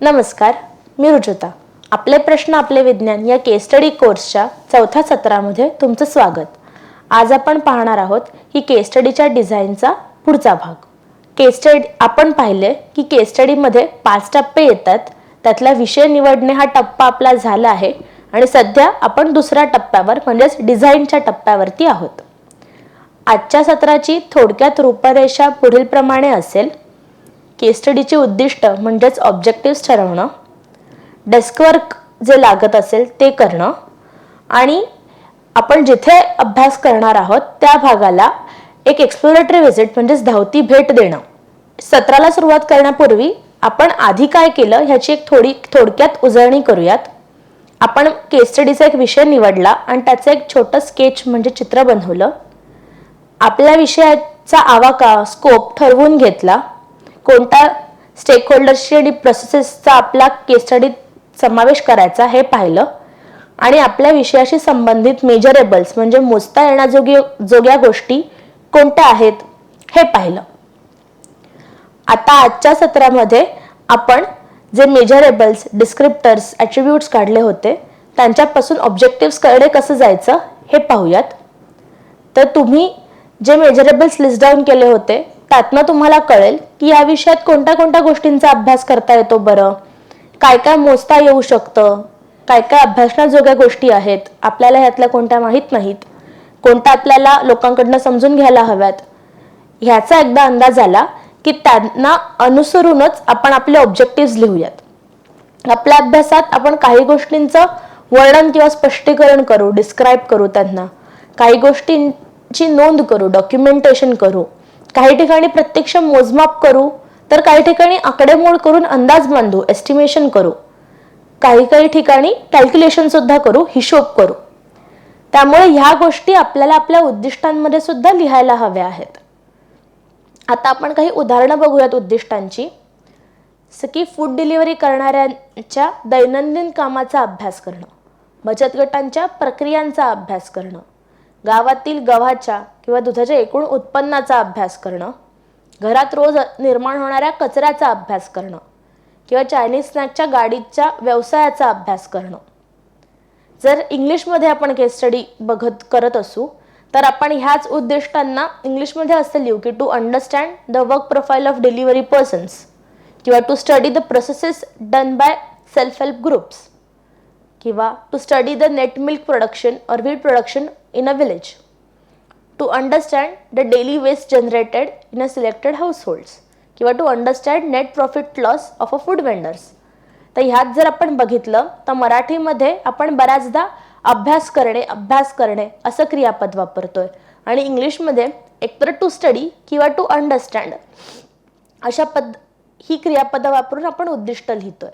नमस्कार मी रुजुता. आपले प्रश्न आपले विज्ञान या केस स्टडी कोर्सच्या चौथ्या सत्रामध्ये तुमचं स्वागत. आज आपण पाहणार आहोत की केस स्टडीच्या डिझाईनचा पुढचा भाग. केस स्टडी आपण पाहिले की केस स्टडीमध्ये पाच टप्पे येतात. त्यातला विषय निवडणे हा टप्पा आपला झाला आहे आणि सध्या आपण दुसऱ्या टप्प्यावर म्हणजेच डिझाईनच्या टप्प्यावरती आहोत. आजच्या सत्राची थोडक्यात रूपरेषा पुढील प्रमाणे असेल. केसस्टडीचे उद्दिष्ट म्हणजेच ऑब्जेक्टिव्स ठरवणं डेस्कवर्क जे लागत असेल ते करणं आणि आपण जिथे अभ्यास करणार आहोत त्या भागाला एक एक्सप्लोरेटरी व्हिजिट म्हणजेच धावती भेट देणं. सत्राला सुरुवात करण्यापूर्वी आपण आधी काय केलं ह्याची एक थोडी थोडक्यात उजळणी करूयात. आपण केस स्टडीचा एक विषय निवडला आणि त्याचं एक छोटं स्केच म्हणजे चित्र बनवलं. आपल्या विषयाचा आवाका स्कोप ठरवून घेतला. कोणत्या स्टेकहोल्डर्सची आणि प्रोसेसेसचा आपला केस स्टडीत समावेश करायचा हे पाहिलं. आणि आपल्या विषयाशी संबंधित मेजरेबल्स म्हणजे मोजता येण्याजोगी जोग्या गोष्टी कोणत्या आहेत हे पाहिलं. आता आजच्या सत्रामध्ये आपण जे मेजरेबल्स डिस्क्रिप्टर्स ॲट्रिब्यूट्स काढले होते त्यांच्यापासून ऑब्जेक्टिव्सकडे कसं जायचं हे पाहूयात. तर तुम्ही जे मेजरेबल्स लिस्ट डाऊन केले होते त्यातनं तुम्हाला कळेल की या विषयात कोणत्या कोणत्या गोष्टींचा अभ्यास करता येतो बरं? काय काय मोजता येऊ शकतं? काय काय अभ्यासण्याजोग्या गोष्टी आहेत? आपल्याला ह्यातल्या कोणत्या माहीत नाहीत? कोणत्या आपल्याला लोकांकडनं समजून घ्यायला हव्यात? ह्याचा एकदा अंदाज आला की त्यांना अनुसरूनच आपण आपले ऑब्जेक्टिव्ह लिहूयात. आपल्या अभ्यासात आपण काही गोष्टींचं वर्णन किंवा स्पष्टीकरण करू डिस्क्राईब करू त्यांना. काही गोष्टींची नोंद करू डॉक्युमेंटेशन करू. काही ठिकाणी प्रत्यक्ष मोजमाप करू तर काही ठिकाणी आकडेमोड करून अंदाज बांधू एस्टिमेशन करू. काही काही ठिकाणी कॅल्क्युलेशन सुद्धा करू हिशोब करू. त्यामुळे ह्या गोष्टी आपल्याला आपल्या उद्दिष्टांमध्ये सुद्धा लिहायला हव्या आहेत. आता आपण काही उदाहरणं बघूयात उद्दिष्टांची. जसं की फूड डिलिव्हरी करणाऱ्यांच्या दैनंदिन कामाचा अभ्यास करणं बचत गटांच्या प्रक्रियांचा अभ्यास करणं गावातील गव्हाच्या किंवा दुधाच्या एकूण उत्पन्नाचा अभ्यास करणं घरात रोज निर्माण होणाऱ्या कचऱ्याचा अभ्यास करणं किंवा चायनीज स्नॅकच्या गाडीच्या व्यवसायाचा अभ्यास करणं. जर इंग्लिशमध्ये आपण केस स्टडी बघत करत असू तर आपण ह्याच उद्दिष्टांना इंग्लिशमध्ये असं लिहू की to understand the work profile of delivery persons किंवा to study the processes done by self help groups किंवा to study the net milk production or wheat production in a village to understand the daily waste generated in a selected households किंवा to understand net profit loss of a food vendors तर ह्यात जर आपण बघितलं तर मराठीमध्ये आपण बऱ्याचदा अभ्यास करणे अभ्यास करणे असं क्रियापद वापरतोय. आणि इंग्लिशमध्ये एकतर टू स्टडी किंवा टू अंडरस्टँड अशा पद ही क्रियापदं वापरून आपण उद्दिष्ट लिहितोय.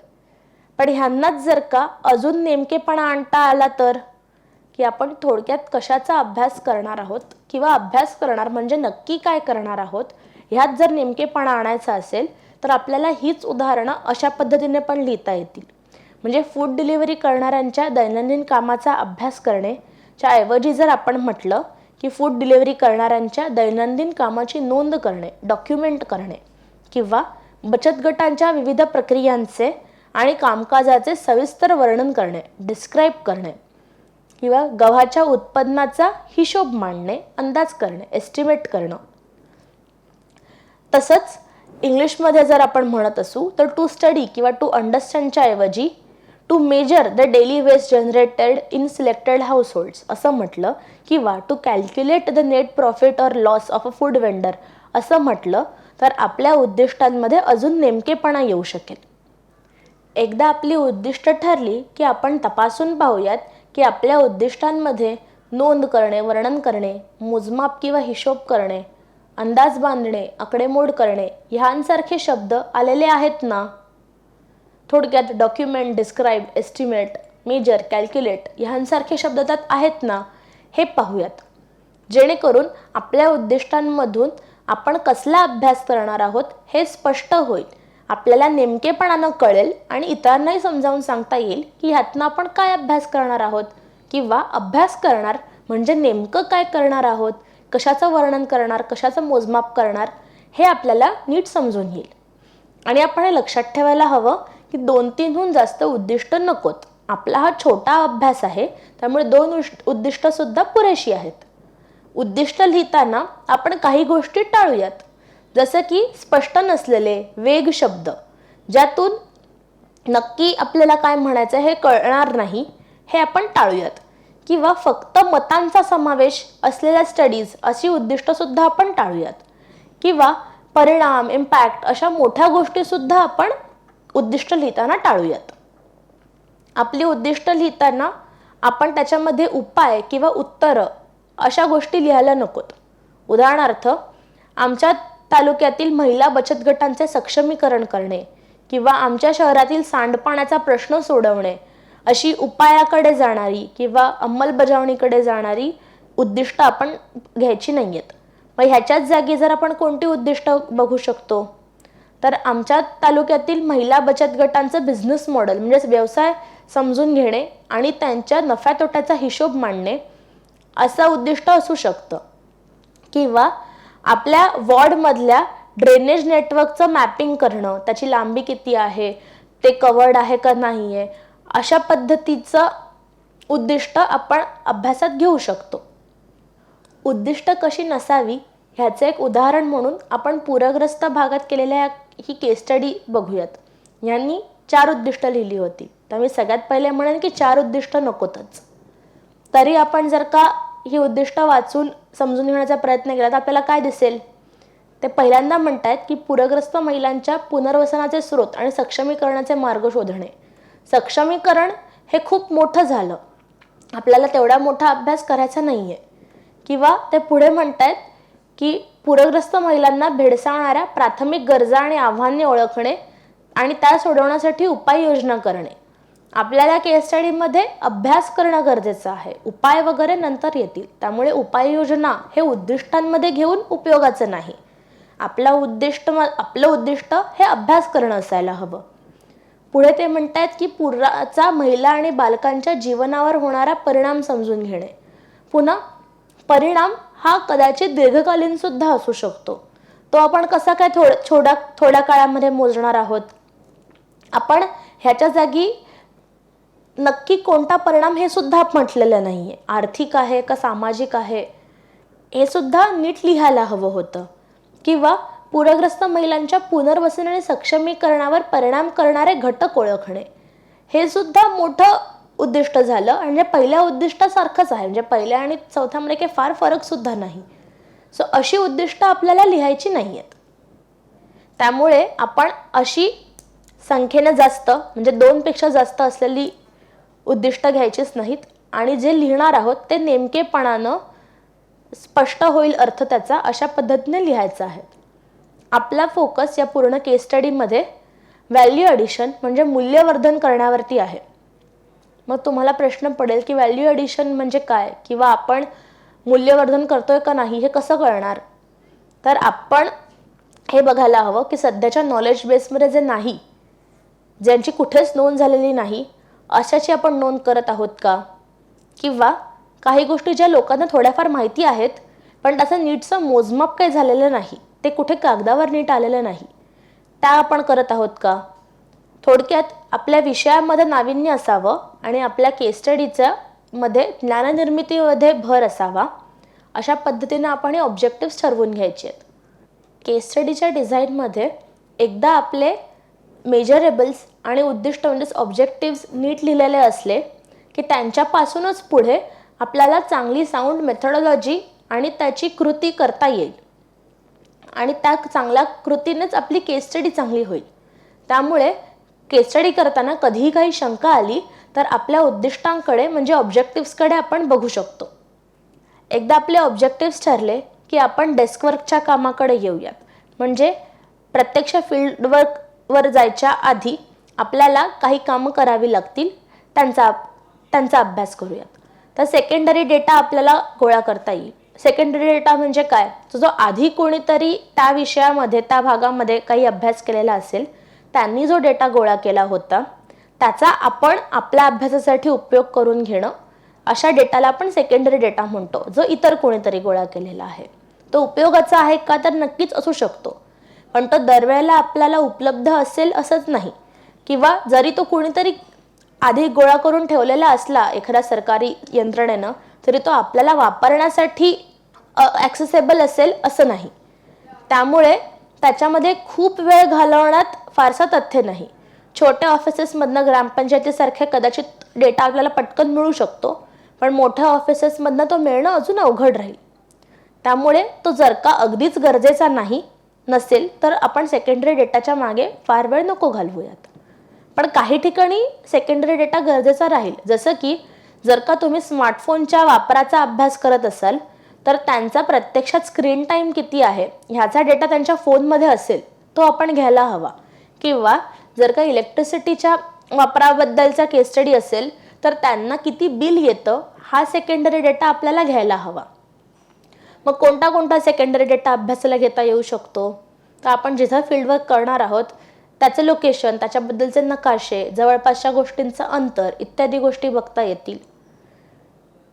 पण ह्यांनाच जर का अजून नेमकेपणा आणता आला तर? की आपण थोडक्यात कशाचा अभ्यास करणार आहोत किंवा अभ्यास करणार म्हणजे नक्की काय करणार आहोत ह्यात जर नेमकेपणा आणायचा असेल तर आपल्याला हीच उदाहरणं अशा पद्धतीने पण लिहिता येतील. म्हणजे फूड डिलिव्हरी करणाऱ्यांच्या दैनंदिन कामाचा अभ्यास करणे च्या ऐवजी जर आपण म्हटलं की फूड डिलिव्हरी करणाऱ्यांच्या दैनंदिन कामाची नोंद करणे डॉक्युमेंट करणे किंवा बचत गटांच्या विविध प्रक्रियांचे आणि कामकाजाचे सविस्तर वर्णन करणे डिस्क्राईब करणे किंवा गव्हाच्या उत्पन्नाचा हिशोब मांडणे अंदाज करणे एस्टिमेट करणं. तसंच इंग्लिशमध्ये जर आपण म्हणत असू तर टू स्टडी किंवा टू अंडरस्टँडच्या ऐवजी to measure the daily waste generated in selected households असं म्हटलं किंवा to calculate the net profit or loss of a food vendor असं म्हटलं तर आपल्या उद्दिष्टांमध्ये अजून नेमकेपणा येऊ शकेल. एकदा आपली उद्दिष्ट ठरली की आपण तपासून पाहूयात की आपल्या उद्दिष्टांमध्ये नोंद करणे वर्णन करणे मोजमाप किंवा हिशोब करणे अंदाज बांधणे आकडेमोड करणे ह्यांसारखे शब्द आलेले आहेत ना? थोडक्यात document describe estimate measure calculate ह्यांसारखे शब्द त्यात आहेत ना? हे पाहूयात. जेणेकरून आपल्या उद्दिष्टांमधून आपण कसला अभ्यास करणार आहोत हे स्पष्ट होईल. आपल्याला नेमकेपणानं कळेल आणि इतरांनाही समजावून सांगता येईल की ह्यातनं आपण काय अभ्यास करणार आहोत किंवा अभ्यास करणार म्हणजे नेमकं काय करणार आहोत कशाचं वर्णन करणार कशाचं मोजमाप करणार हे आपल्याला नीट समजून येईल. आणि आपण हे लक्षात ठेवायला हवं की दोन तीनहून जास्त उद्दिष्ट नकोत. आपला हा छोटा अभ्यास आहे त्यामुळे दोन उद्दिष्टसुद्धा उद्दिष्ट सुद्धा पुरेशी आहेत. उद्दिष्ट लिहिताना आपण काही गोष्टी टाळूयात. जसं की स्पष्ट नसलेले वेग शब्द ज्यातून नक्की आपल्याला काय म्हणायचं हे कळणार नाही हे आपण टाळूयात. किंवा फक्त मतांचा समावेश असलेल्या स्टडीज अशी उद्दिष्ट सुद्धा आपण टाळूयात. किंवा परिणाम इम्पॅक्ट अशा मोठ्या गोष्टी सुद्धा आपण उद्दिष्ट लिहिताना टाळूयात. आपली उद्दिष्ट लिहिताना आपण त्याच्यामध्ये उपाय किंवा उत्तरं अशा गोष्टी लिहायला नकोत. उदाहरणार्थ आमच्या तालुक्यातील महिला बचत गटांचे सक्षमीकरण करणे किंवा आमच्या शहरातील सांडपाण्याचा प्रश्न सोडवणे अशी उपायाकडे जाणारी किंवा अंमलबजावणीकडे जाणारी उद्दिष्ट आपण घ्यायची नाही आहेत मग ह्याच्याच जागी जर आपण कोणती उद्दिष्ट बघू शकतो? तर आमच्या तालुक्यातील महिला बचत गटांचं बिझनेस मॉडेल म्हणजेच व्यवसाय समजून घेणे आणि त्यांच्या नफ्या तोट्याचा हिशोब मांडणे असं उद्दिष्ट असू शकतं. किंवा आपल्या वॉर्डमधल्या ड्रेनेज नेटवर्कचं मॅपिंग करणं त्याची लांबी किती आहे ते कवर्ड आहे का नाही आहे अशा पद्धतीचं उद्दिष्ट आपण अभ्यासात घेऊ शकतो. उद्दिष्ट कशी नसावी ह्याचं एक उदाहरण म्हणून आपण पूरग्रस्त भागात केलेल्या ही केस स्टडी बघूयात. यांनी चार उद्दिष्ट लिहिली होती. तर मी सगळ्यात पहिले म्हणेन की चार उद्दिष्ट नकोतच. तरी आपण जर का ही उद्दिष्ट वाचून समजून घेण्याचा प्रयत्न केला तर आपल्याला काय दिसेल? ते पहिल्यांदा म्हणतायत की पूरग्रस्त महिलांच्या पुनर्वसनाचे स्रोत आणि सक्षमीकरणाचे मार्ग शोधणे. सक्षमीकरण हे खूप मोठं झालं. आपल्याला तेवढा मोठा अभ्यास करायचा नाही आहे किंवा ते पुढे म्हणतायत की पूरग्रस्त महिलांना भेडसावणाऱ्या प्राथमिक गरजा आणि आव्हाने ओळखणे आणि त्या सोडवण्यासाठी उपाययोजना करणे. आपल्याला केस स्टडीमध्ये अभ्यास करणं गरजेचं आहे. उपाय वगैरे नंतर येतील. त्यामुळे उपाययोजना हे उद्दिष्टांमध्ये घेऊन उपयोगाचं नाही. आपला उद्दिष्ट म- आपलं उद्दिष्ट हे अभ्यास करणं असायला हवं. पुढे ते म्हणतायत की पुराचा महिला आणि बालकांच्या जीवनावर होणारा परिणाम समजून घेणे. पुन्हा परिणाम हा कदाचित दीर्घकालीन सुद्धा असू शकतो. तो आपण कसा काय थोड थोड्या थोड्या काळामध्ये मोजणार आहोत? आपण ह्याच्या जागी नक्की कोणता परिणाम हे सुद्धा म्हटलेलं नाही आहे आर्थिक आहे का सामाजिक आहे? हे सुद्धा नीट लिहायला हवं होतं. किंवा पूरग्रस्त महिलांच्या पुनर्वसन आणि सक्षमीकरणावर परिणाम करणारे घटक ओळखणे. हे सुद्धा मोठं उद्दिष्ट झालं. म्हणजे पहिल्या उद्दिष्टासारखंच आहे. म्हणजे पहिल्या आणि चौथ्यामध्ये काही फार फरक सुद्धा नाही. सो अशी उद्दिष्ट आपल्याला लिहायची नाही आहेत त्यामुळे आपण अशी संख्येनं जास्त म्हणजे दोनपेक्षा जास्त असलेली उद्दिष्ट घ्यायचीच नाहीत. आणि जे लिहिणार आहोत ते नेमकेपणानं स्पष्ट होईल अर्थ त्याचा अशा पद्धतीने लिहायचा आहे. आपला फोकस या पूर्ण केस स्टडीमध्ये व्हॅल्यू ॲडिशन म्हणजे मूल्यवर्धन करण्यावरती आहे. मग तुम्हाला प्रश्न पडेल की व्हॅल्यू ॲडिशन म्हणजे काय? किंवा आपण मूल्यवर्धन करतोय का नाही हे कसं कळणार? तर आपण हे बघायला हवं की सध्याच्या नॉलेज बेसमध्ये जे नाही ज्यांची कुठेच नोंद झालेली नाही अशाची आपण नोंद करत आहोत का? किंवा काही गोष्टी ज्या लोकांना थोड्याफार माहिती आहेत पण त्याचं नीटचं मोजमाप काही झालेलं नाही ते कुठे कागदावर नीट आलेलं नाही त्या आपण करत आहोत का? थोडक्यात आपल्या विषयामध्ये नाविन्य असावं आणि आपल्या केस स्टडीच्या मध्ये ज्ञाननिर्मितीमध्ये भर असावा अशा पद्धतीनं आपण हे ऑब्जेक्टिव्स ठरवून घ्यायचे आहेत. केस स्टडीच्या डिझाईनमध्ये एकदा आपले मेजरेबल्स आणि उद्दिष्ट म्हणजेच ऑब्जेक्टिव्स नीट लिहिलेले असले की त्यांच्यापासूनच पुढे आपल्याला चांगली साऊंड मेथडॉलॉजी आणि त्याची कृती करता येईल. आणि त्या चांगल्या कृतीनेच आपली केस स्टडी चांगली होईल. त्यामुळे केस स्टडी करताना कधीही काही शंका आली तर आपल्या उद्दिष्टांकडे म्हणजे ऑब्जेक्टिव्सकडे आपण बघू शकतो. एकदा आपले ऑब्जेक्टिव्स ठरले की आपण डेस्कवर्कच्या कामाकडे येऊयात. म्हणजे प्रत्यक्ष वर जायच्या आधी आपल्याला काही कामं करावी लागतील त्यांचा त्यांचा अभ्यास करूयात. तर सेकंडरी डेटा आपल्याला गोळा करता येईल. सेकंडरी डेटा म्हणजे काय? तो जो आधी कोणीतरी त्या विषयामध्ये त्या भागामध्ये काही अभ्यास केलेला असेल त्यांनी जो डेटा गोळा केला होता त्याचा आपण आपल्या अभ्यासासाठी उपयोग करून घेणं अशा डेटाला आपण सेकंडरी डेटा म्हणतो जो इतर कोणीतरी गोळा केलेला आहे. तो उपयोगाचा आहे का? तर नक्कीच असू शकतो. पण तो दरवेळेला आपल्याला उपलब्ध असेल असंच नाही. किंवा जरी तो कुणीतरी आधी गोळा करून ठेवलेला असला एखाद्या सरकारी यंत्रणेनं तरी तो आपल्याला वापरण्यासाठी ॲक्सेसेबल असेल असं नाही. त्यामुळे त्याच्यामध्ये खूप वेळ घालवण्यात फारसा तथ्य नाही. छोट्या ऑफिसेसमधनं ग्रामपंचायतीसारख्या कदाचित डेटा आपल्याला पटकन मिळू शकतो पण मोठ्या ऑफिसेसमधनं तो मिळणं अजून अवघड राहील. त्यामुळे तो जर का अगदीच गरजेचा नाही नसेल तर आपण सेकंडरी डेटाच्या मागे फार वेळ नको घालवूयात. पण काही ठिकाणी सेकंडरी डेटा गरजेचा राहील. जसं की जर का तुम्ही स्मार्टफोनच्या वापराचा अभ्यास करत असाल तर त्यांचा प्रत्यक्षात स्क्रीन टाईम किती आहे ह्याचा डेटा त्यांच्या फोनमध्ये असेल तो आपण घ्यायला हवा. किंवा जर का इलेक्ट्रिसिटीच्या वापराबद्दलचा केस स्टडी असेल तर त्यांना किती बिल येतं हा सेकंडरी डेटा आपल्याला घ्यायला हवा. मग कोणता कोणता सेकंडरी डेटा अभ्यासाला घेता येऊ शकतो? तर आपण जिथं फील्डवर्क करणार आहोत त्याचं लोकेशन त्याच्याबद्दलचे नकाशे जवळपासच्या गोष्टींचं अंतर इत्यादी गोष्टी बघता येतील.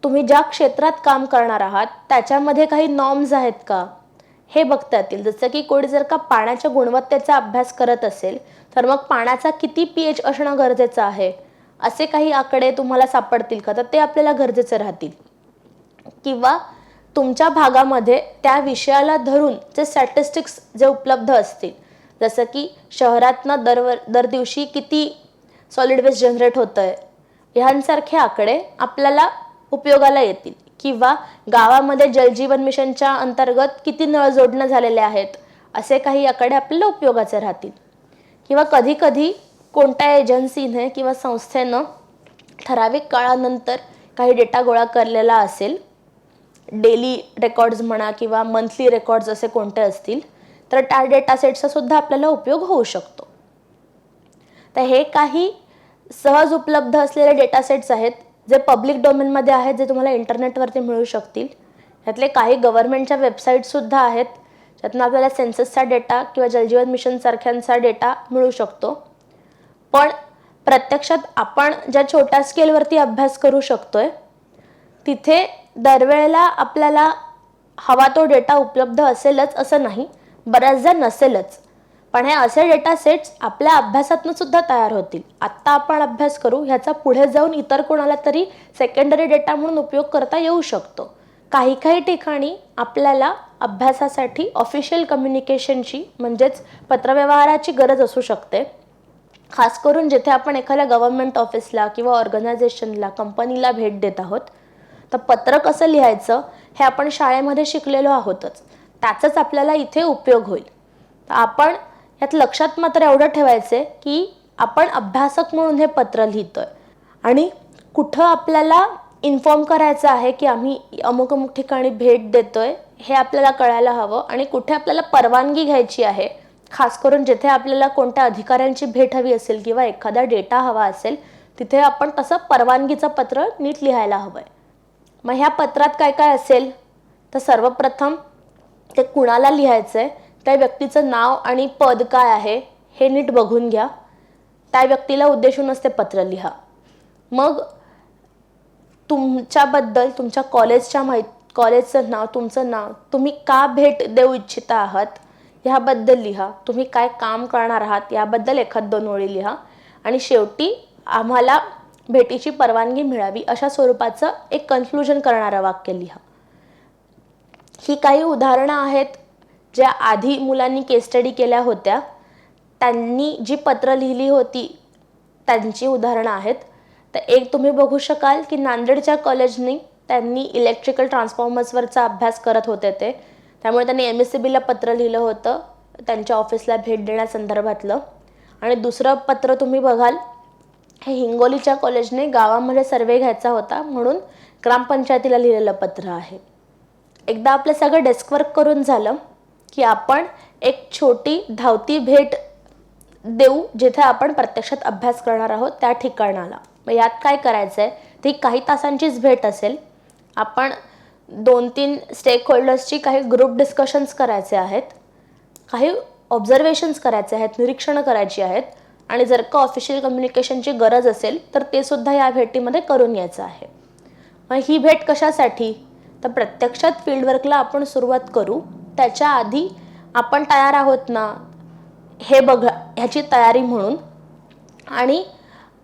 तुम्ही ज्या क्षेत्रात काम करणार आहात त्याच्यामध्ये काही नॉर्म्स आहेत का? हे बघता येतील. जसं की कोणी जर का पाण्याच्या गुणवत्तेचा अभ्यास करत असेल तर मग पाण्याचा किती पी एच असणं गरजेचं आहे? असे काही आकडे तुम्हाला सापडतील का? तर ते आपल्याला गरजेचे राहतील. किंवा तुमच्या भागामध्ये त्या विषयाला धरून जे स्टॅटिस्टिक्स जे उपलब्ध असतील जसं की शहरातनं दरवर दर दिवशी किती सॉलिड वेस्ट जनरेट होतं आहे ह्यांसारखे आकडे आपल्याला उपयोगाला येतील. किंवा गावामध्ये जलजीवन मिशनच्या अंतर्गत किती नळ जोडणं झालेले आहेत असे काही आकडे आपल्याला उपयोगाचे राहतील. किंवा कधी कधी कोणत्या एजन्सीने किंवा संस्थेनं ठराविक काळानंतर काही डेटा गोळा करलेला असेल डेली रेकॉर्ड्स म्हणा किंवा मंथली रेकॉर्ड्स असे कोणते असतील तर त्या डेटा सेटचा सुद्धा आपल्याला उपयोग होऊ शकतो. तर हे काही सहज उपलब्ध असलेले डेटा सेट्स आहेत जे पब्लिक डोमेनमध्ये आहेत जे तुम्हाला इंटरनेटवरती मिळू शकतील. ह्यातले काही गव्हर्नमेंटच्या वेबसाईटसुद्धा आहेत ज्यातून आपल्याला सेन्ससचा डेटा किंवा जलजीवन मिशन सारख्यांचा डेटा मिळू शकतो. पण प्रत्यक्षात आपण ज्या छोट्या स्केलवरती अभ्यास करू शकतोय तिथे दरवेळेला आपल्याला हवा तो डेटा उपलब्ध असेलच असं नाही बऱ्याचदा नसेलच. पण हे असे डेटा सेट्स आपल्या अभ्यासातून सुद्धा तयार होतील. आत्ता आपण अभ्यास करू ह्याचा पुढे जाऊन इतर कोणाला तरी सेकंडरी डेटा म्हणून उपयोग करता येऊ शकतो. काही काही ठिकाणी आपल्याला अभ्यासासाठी ऑफिशियल कम्युनिकेशनची म्हणजेच पत्रव्यवहाराची गरज असू शकते. खास करून जिथे आपण एखाद्या गव्हर्नमेंट ऑफिसला किंवा ऑर्गनायझेशनला कंपनीला भेट देत आहोत तर पत्र कसं लिहायचं हे आपण शाळेमध्ये शिकलेलो आहोतच. त्याचाच आपल्याला इथे उपयोग होईल. तर आपण यात लक्षात मात्र एवढं ठेवायचं की आपण अभ्यासक म्हणून हे पत्र लिहितोय. आणि कुठं आपल्याला इन्फॉर्म करायचं आहे की आम्ही अमुक अमुक ठिकाणी भेट देतोय हे आपल्याला कळायला हवं. आणि कुठे आपल्याला परवानगी घ्यायची आहे खास करून जिथे आपल्याला कोणत्या अधिकाऱ्यांची भेट हवी असेल किंवा एखादा डेटा हवा असेल तिथे आपण तसं परवानगीचं पत्र नीट लिहायला हवं आहे मग ह्या पत्रात काय काय असेल? तर सर्वप्रथम ते कुणाला लिहायचं आहे त्या व्यक्तीचं नाव आणि पद काय आहे? हे नीट बघून घ्या. त्या व्यक्तीला उद्देशूनच ते पत्र लिहा. मग तुमच्याबद्दल तुमच्या कॉलेजच्या माहीत कॉलेजचं नाव तुमचं नाव तुम्ही का भेट देऊ इच्छिता आहात? ह्याबद्दल लिहा. तुम्ही काय काम करणार आहात? याबद्दल एखाद दोन ओळी लिहा. आणि शेवटी आम्हाला भेटीची परवानगी मिळावी अशा स्वरूपाचं एक कन्क्लुजन करणारं वाक्य लिहा. ही काही उदाहरणं आहेत ज्या आधी मुलांनी केस स्टडी केल्या होत्या. त्यांनी जी पत्र लिहिली होती त्यांची उदाहरणं आहेत. तर एक तुम्ही बघू शकाल की नांदेडच्या कॉलेजनी त्यांनी इलेक्ट्रिकल ट्रान्सफॉर्मर्सवरचा अभ्यास करत होते ते. त्यामुळे त्यांनी एम एस सी बीला पत्र लिहिलं होतं. त्यांच्या ऑफिसला भेट देण्यासंदर्भातलं. आणि दुसरं पत्र तुम्ही बघाल हे हिंगोलीच्या कॉलेजने गावामध्ये सर्वे घ्यायचा होता म्हणून ग्रामपंचायतीला लिहिलेलं पत्र आहे. एकदा आपलं सगळं डेस्कवर्क करून झालं की आपण एक छोटी धावती भेट देऊ जिथे आपण प्रत्यक्षात अभ्यास करणार आहोत त्या ठिकाणाला. मग यात काय करायचं आहे ती काही तासांचीच भेट असेल. आपण दोन तीन स्टेक होल्डर्सची काही ग्रुप डिस्कशन्स करायचे आहेत. काही ऑब्झर्वेशन्स करायचे आहेत निरीक्षणं करायची आहेत. आणि जर का ऑफिशियल कम्युनिकेशनची गरज असेल तर ते सुद्धा या भेटीमध्ये करून यायचं आहे. मग ही भेट कशासाठी? तर प्रत्यक्षात फील्डवर्कला आपण सुरुवात करू. त्याच्या आधी आपण तयार आहोत ना हे बघ ह्याची तयारी म्हणून. आणि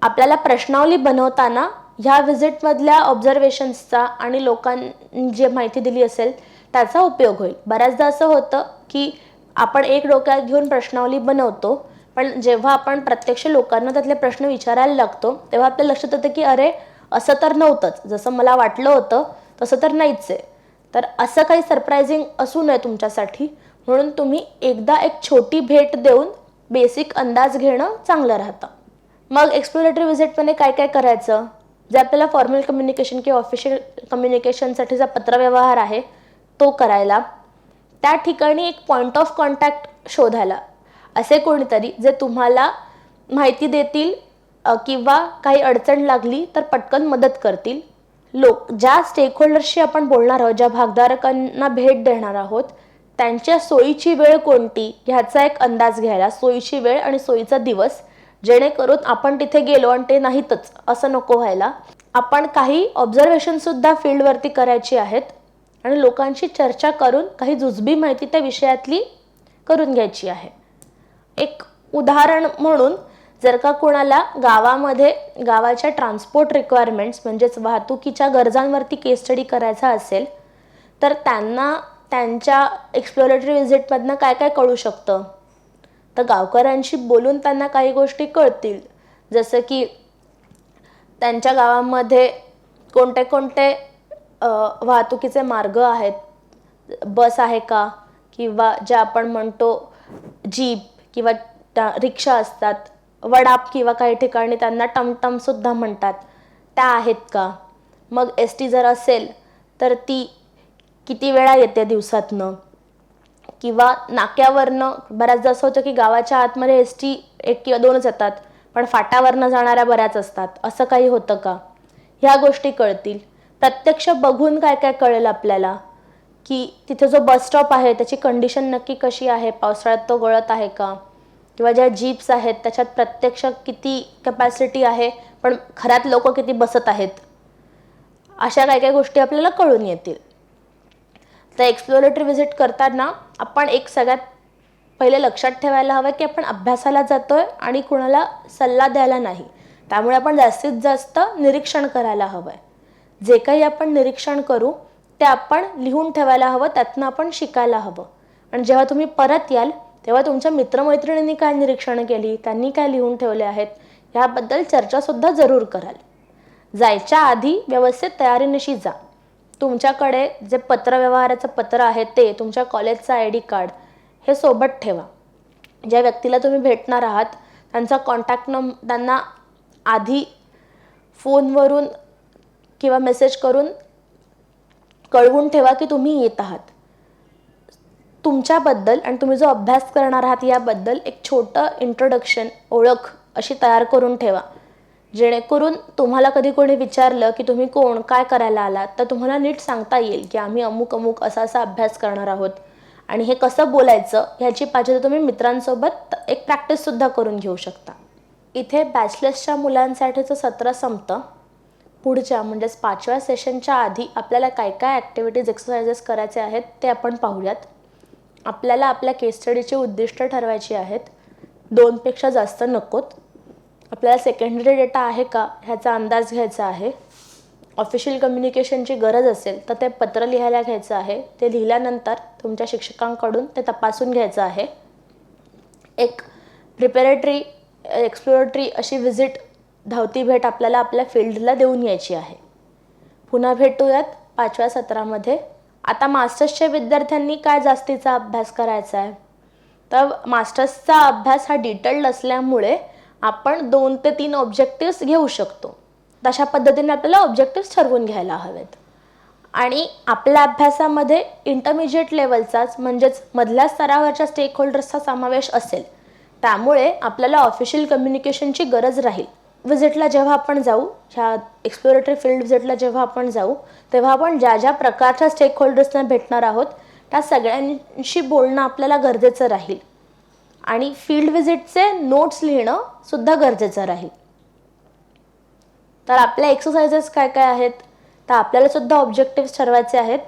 आपल्याला प्रश्नावली बनवताना ह्या व्हिजिटमधल्या ऑब्झर्वेशन्सचा आणि लोकांनी जे माहिती दिली असेल त्याचा उपयोग होईल. बऱ्याचदा असं होतं की आपण एक डोक्यात घेऊन प्रश्नावली बनवतो पण जेव्हा आपण प्रत्यक्ष लोकांना त्यातले प्रश्न विचारायला लागतो तेव्हा आपल्या लक्षात येतं की अरे असं तर नव्हतंच. जसं मला वाटलं होतं तसं तर नाहीच आहे. तर असं काही सरप्रायझिंग असू नये तुमच्यासाठी. म्हणून तुम्ही एकदा एक छोटी भेट देऊन बेसिक अंदाज घेणं चांगलं राहतं. मग एक्सप्लोरेटरी व्हिजिटमध्ये काय काय करायचं? जे आपल्याला फॉर्मल कम्युनिकेशन किंवा ऑफिशियल कम्युनिकेशनसाठीचा पत्रव्यवहार आहे तो करायला. त्या ठिकाणी एक पॉईंट ऑफ कॉन्टॅक्ट शोधायला. असे कोणीतरी जे तुम्हाला माहिती देतील किंवा काही अडचण लागली तर पटकन मदत करतील. लोक ज्या स्टेकहोल्डर्सशी आपण बोलणार आहोत ज्या भागधारकांना भेट देणार आहोत त्यांच्या सोयीची वेळ कोणती? ह्याचा एक अंदाज घ्यायला सोयीची वेळ आणि सोयीचा दिवस जेणेकरून आपण तिथे गेलो आणि ते नाहीतच असं नको व्हायला. आपण काही ऑब्झर्वेशनसुद्धा फील्डवरती करायची आहेत आणि लोकांशी चर्चा करून काही जुजबी माहिती त्या विषयातली करून घ्यायची आहे. एक उदाहरण म्हणून जर का कोणाला गावामध्ये गावाच्या ट्रान्सपोर्ट रिक्वायरमेंट्स म्हणजेच वाहतुकीच्या गरजांवरती केस स्टडी करायचा असेल तर त्यांना त्यांच्या एक्सप्लोरेटरी व्हिजिटमधनं काय काय कळू शकतं? तर गावकऱ्यांशी बोलून त्यांना काही गोष्टी कळतील. जसं की त्यांच्या गावामध्ये कोणते कोणते वाहतुकीचे मार्ग आहेत? बस आहे का? किंवा जे आपण म्हणतो जीप किंवा त्या रिक्षा असतात वडाप किंवा काही ठिकाणी त्यांना टमटमसुद्धा म्हणतात. त्या आहेत का? मग एस टी जर असेल तर ती किती वेळा येते दिवसातनं? किंवा नाक्यावरनं बऱ्याचदा असं होतं की गावाच्या आतमध्ये एस टी एक किंवा दोनच येतात पण फाटावरनं जाणाऱ्या बऱ्याच असतात. असं काही होतं का? ह्या गोष्टी कळतील. प्रत्यक्ष बघून काय काय कळेल आपल्याला? की तिथे जो बस स्टॉप आहे त्याची कंडिशन नक्की कशी आहे? पावसाळ्यात तो गळत आहे का? किंवा ज्या जीप्स आहेत त्याच्यात प्रत्यक्ष किती कॅपॅसिटी आहे पण खऱ्यात लोक किती बसत आहेत अशा काही काही गोष्टी आपल्याला कळून येतील. तर एक्सप्लोरेटरी व्हिजिट करताना आपण एक सगळ्यात पहिले लक्षात ठेवायला हवं की आपण अभ्यासाला जातोय आणि कुणाला सल्ला द्यायला नाही. त्यामुळे आपण जास्तीत जास्त निरीक्षण करायला हवं आहे जे काही आपण निरीक्षण करू ते आपण लिहून ठेवायला हवं त्यातनं आपण शिकायला हवं. आणि जेव्हा तुम्ही परत याल तेव्हा तुमच्या मित्रमैत्रिणींनी काय निरीक्षण केली? त्यांनी काय लिहून ठेवले आहेत? ह्याबद्दल चर्चासुद्धा जरूर कराल. जायच्या आधी व्यवस्थित तयारीनिशी जा. तुमच्याकडे जे पत्रव्यवहाराचं पत्र आहे ते तुमच्या कॉलेजचं आय डी कार्ड हे सोबत ठेवा. ज्या व्यक्तीला तुम्ही भेटणार आहात त्यांचा कॉन्टॅक्ट नंब त्यांना आधी फोनवरून किंवा मेसेज करून कळवून ठेवा की तुम्ही येत आहात. तुमच्याबद्दल आणि तुम्ही जो अभ्यास करणार आहात याबद्दल एक छोटं इंट्रोडक्शन ओळख अशी तयार करून ठेवा. जेणेकरून तुम्हाला कधी कोणी विचारलं की तुम्ही कोण काय करायला आलात तर तुम्हाला नीट सांगता येईल की आम्ही अमुक अमुक असा असा अभ्यास करणार आहोत. आणि हे कसं बोलायचं ह्याची पाहिजे तर तुम्ही मित्रांसोबत एक प्रॅक्टिससुद्धा करून घेऊ शकता. इथे बॅचलर्सच्या मुलांसाठीचं सत्र संपतं. पुढच्या म्हणजेच पाचव्या सेशनच्या आधी आपल्याला काय काय ॲक्टिव्हिटीज एक्सरसाइजेस करायचे आहेत ते आपण पाहूयात. आपल्याला आपल्या केस स्टडीची उद्दिष्ट ठरवायची आहेत. दोनपेक्षा जास्त नकोत. आपल्याला सेकंडरी डेटा आहे का ह्याचा अंदाज घ्यायचा आहे. ऑफिशियल कम्युनिकेशनची गरज असेल तर ते पत्र लिहायला घ्यायचं आहे. ते लिहिल्यानंतर तुमच्या शिक्षकांकडून ते तपासून घ्यायचं आहे. एक प्रिपेरेटरी एक्सप्लोरेटरी अशी व्हिजिट धावती भेट आपल्याला आपल्या फील्डला देऊन यायची आहे. पुन्हा भेटूयात पाचव्या सत्रामध्ये. आता मास्टर्सच्या विद्यार्थ्यांनी काय जास्तीचा अभ्यास करायचा आहे? तर मास्टर्सचा अभ्यास हा डिटेल्ड असल्यामुळे आपण दोन ते तीन ऑब्जेक्टिव्स घेऊ शकतो. तशा पद्धतीने आपल्याला ऑब्जेक्टिव्स ठरवून घ्यायला हवेत. आणि आपल्या अभ्यासामध्ये इंटरमिजिएट लेवलचाच म्हणजेच मधल्या स्तरावरच्या स्टेक होल्डर्सचा समावेश असेल. त्यामुळे आपल्याला ऑफिशियल कम्युनिकेशनची गरज राहील. विजिटला जेव्हा आपण जाऊ ह्या एक्सप्लोरेटरी फील्ड विजिटला जेव्हा आपण जाऊ तेव्हा आपण ज्या ज्या प्रकारच्या स्टेक होल्डर्सना भेटणार आहोत त्या सगळ्यांशी बोलणं आपल्याला गरजेचं राहील. आणि फील्ड व्हिजिटचे नोट्स लिहिणं सुद्धा गरजेचं राहील. तर आपल्या एक्सरसाइजेस काय काय आहेत? तर आपल्याला सुद्धा ऑब्जेक्टिव्स ठरवायचे आहेत.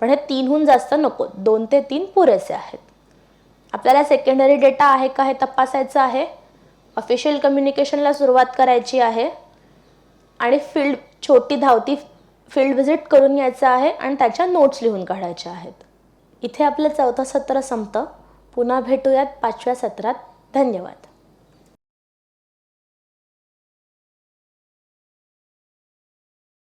पण हे तीनहून जास्त नको दोन ते तीन पुरेसे आहेत. आपल्याला सेकंडरी डेटा आहे का हे तपासायचं आहे. ऑफिशियल कम्युनिकेशनला सुरुवात करायची आहे. आणि फील्ड छोटी धावती फील्ड व्हिजिट करून यायचं आहे आणि त्याच्या नोट्स लिहून काढायच्या आहेत. इथे आपलं चौथं सत्र संपतं. पुन्हा भेटूयात पाचव्या सत्रात. धन्यवाद.